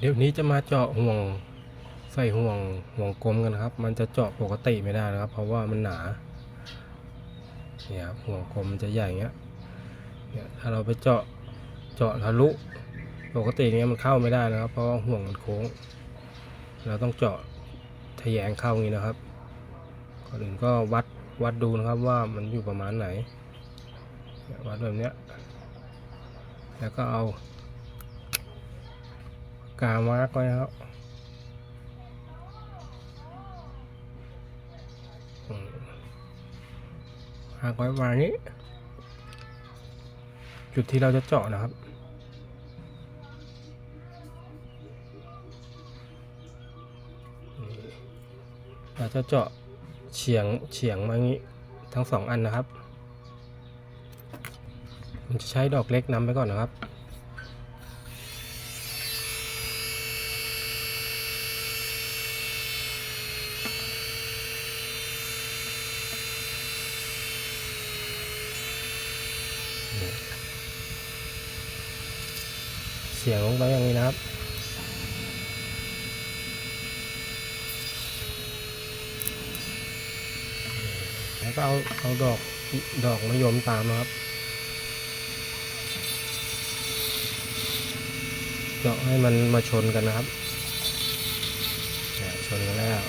เดี๋ยวนี้จะมาเจาะห่วงใส่ห่วงห่วงกลมกันนะครับ มันจะเจาะปกติไม่ได้นะครับ เพราะว่ามันหนาเนี่ยครับห่วงกลมมันจะใหญ่เงี้ยเนี่ยถ้าเราไปเจาะเจาะทะลุปกติเนี้ยมันเข้าไม่ได้นะครับ เพราะว่าห่วงมันโค้ง เราต้องเจาะทะแยงเข้างนี้นะครับก่อนอื่นก็วัดวัดดูนะครับว่ามันอยู่ประมาณไหนวัดแบบเนี้ยแล้วก็เอา กามาร์กไว้ครับอืมาร์กไว้มานี้ จุดที่เราจะเจาะนะครับเราจะเจาะเฉียงเฉียงมางนี้ทั้งสองอันนะครับผมจะใช้ดอกเล็กนำไปก่อนนะครับ เสียงลงไปอย่างนี้นะครับ แล้วก็เอาเอาดอกดอกมะยมตามนะครับเจาะให้มันมาชนกันนะครับชนกันแล้ว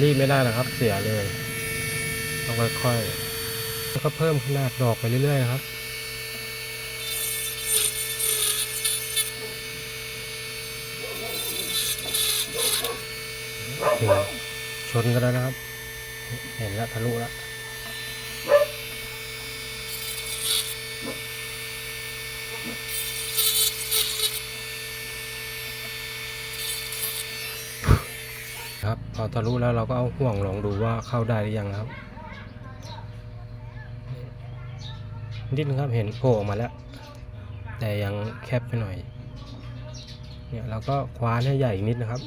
รีบไม่ได้นะครับ เสียเลยต้องค่อยๆ แล้วก็เพิ่มขนาดดอกไปเรื่อยๆครับชนกันแล้วนะครับ เห็นแล้วทะลุแล้วครับพอทะลุแล้วเราก็เอาห่วงลองดูว่าเข้าได้หรือยังครับ นิดนึงครับเห็นโผล่ออกมาแล้ว แต่ยังแคบไปหน่อย เนี่ยเราก็คว้านให้ใหญ่อีกนิดนะครับ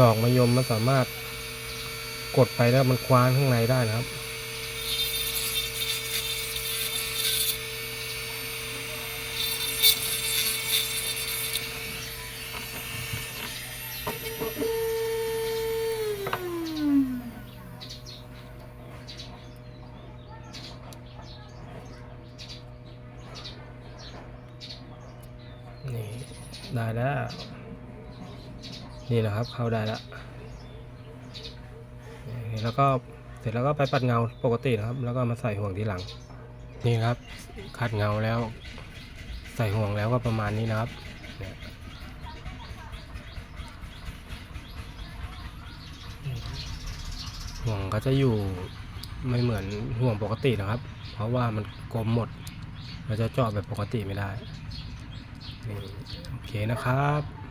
ดอกมะยมมันสามารถกดไปแล้วมันคว้านข้างในได้นะครับ นี่ได้แล้ว นี่นะครับเข้าได้แล้วแล้วก็เสร็จแล้วก็ไปปัดเงาปกตินะครับ แล้วก็มาใส่ห่วงทีหลัง นี่ครับขัดเงาแล้ว ใส่ห่วงแล้วก็ประมาณนี้นะครับห่วงก็จะอยู่ไม่เหมือนห่วงปกตินะครับ เพราะว่ามันกลมหมดเราจะเจาะแบบปกติไม่ได้ โอเคนะครับ